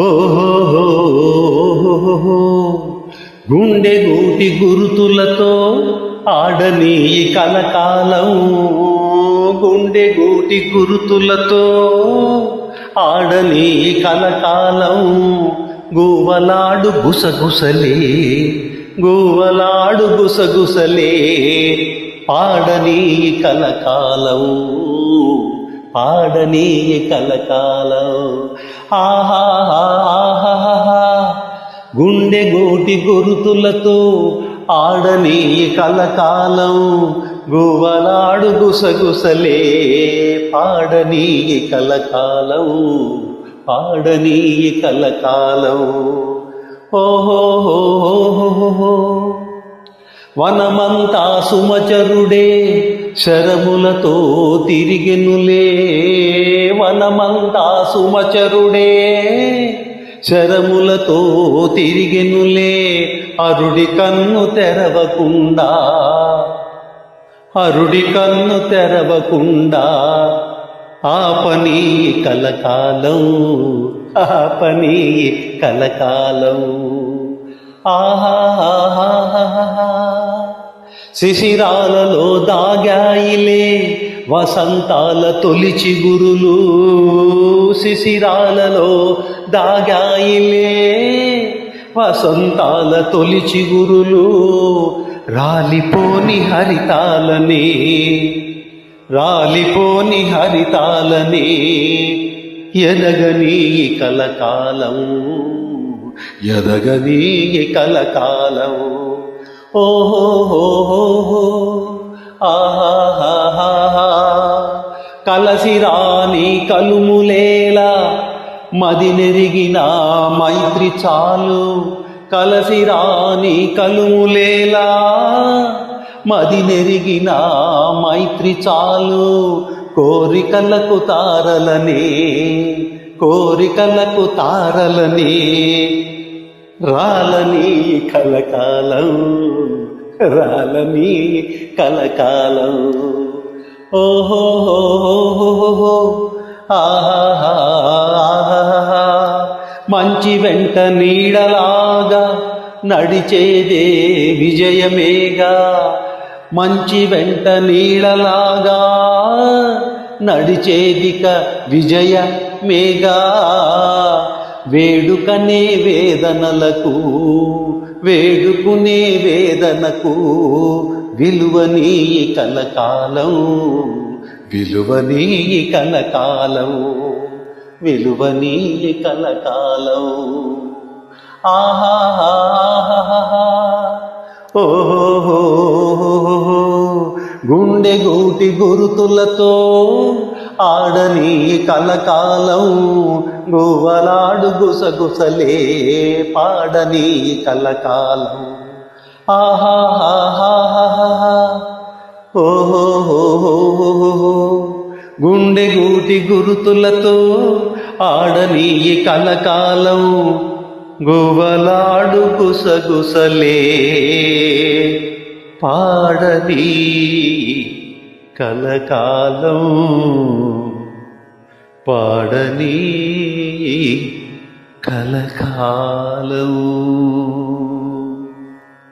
ఓహో గుండె గూటి గురుతులతో ఆడని కలకాలం గుండె గూటి గురుతులతో ఆడని కలకాలం గువ్వలాడు గుసగుసలే గువ్వలాడు గుసగుసలే పాడని కలకాలం పాడనీ ఈ కలకాలం ఆహాహాహాహా గుండె గోటి గురుతులతో ఆడనీ కలకాలం. గువలాడు గుసగుసలే పాడనీ కలకాలం. పాడనీ కలకాలం. ఓహో. వనమంతా సుమచరుడే శరములతో తిరిగెనులే వనమంతా సుమచరుడే. శరములతో తిరిగెనులే అరుడి కన్ను తెరవకుండా. అరుడి కన్ను తెరవకుండా. ఆ పని కలకాలం ఆ పని కలకాలం. ఆహా శిశిరాలలో దాగాయిలే వసంతాల తొలి చిగురులు శిశిరాలలో దాగాయిలే వసంతాల తొలి చిగురులు రాలిపోని హరితాలని రాలిపోని హరితాలని ఎదగని కలకాలం ఎదగని కలకాలం ఓహో ఆహా కలసి రాని కలుములేలా మది నెరిగిన మైత్రి చాలు. కలసి రాని కలుములేలా మది నెరిగిన మైత్రి చాలు. కోరికలకు తారలనే కోరికలకు తారలనే. రాలని కలకాలం రాలని కలకాలం. ఓహో ఆహా మంచి వెంట నీడలాగా నడిచేదే విజయమేగా. మంచి వెంట నీడలాగా నడిచేదిక విజయ మేఘా వేడుకనే వేదనలకు వేడుకునే వేదనకు విలువనీ కలకాలం విలువనీ కలకాలం విలువనీ కలకాలం. ఆహా ఓహో గుండె గూటి గురుతులతో ఆడని కలకాలం గువ్వలాడు గుసగుసలే పాడని కలకాలం. ఆహాహాహాహా ఓహో గుండె గూటి గురుతులతో ఆడని కలకాలం గువ్వలాడు గుసగుసలే పాడని కలకాలం. పాడనీ కలకాలవు.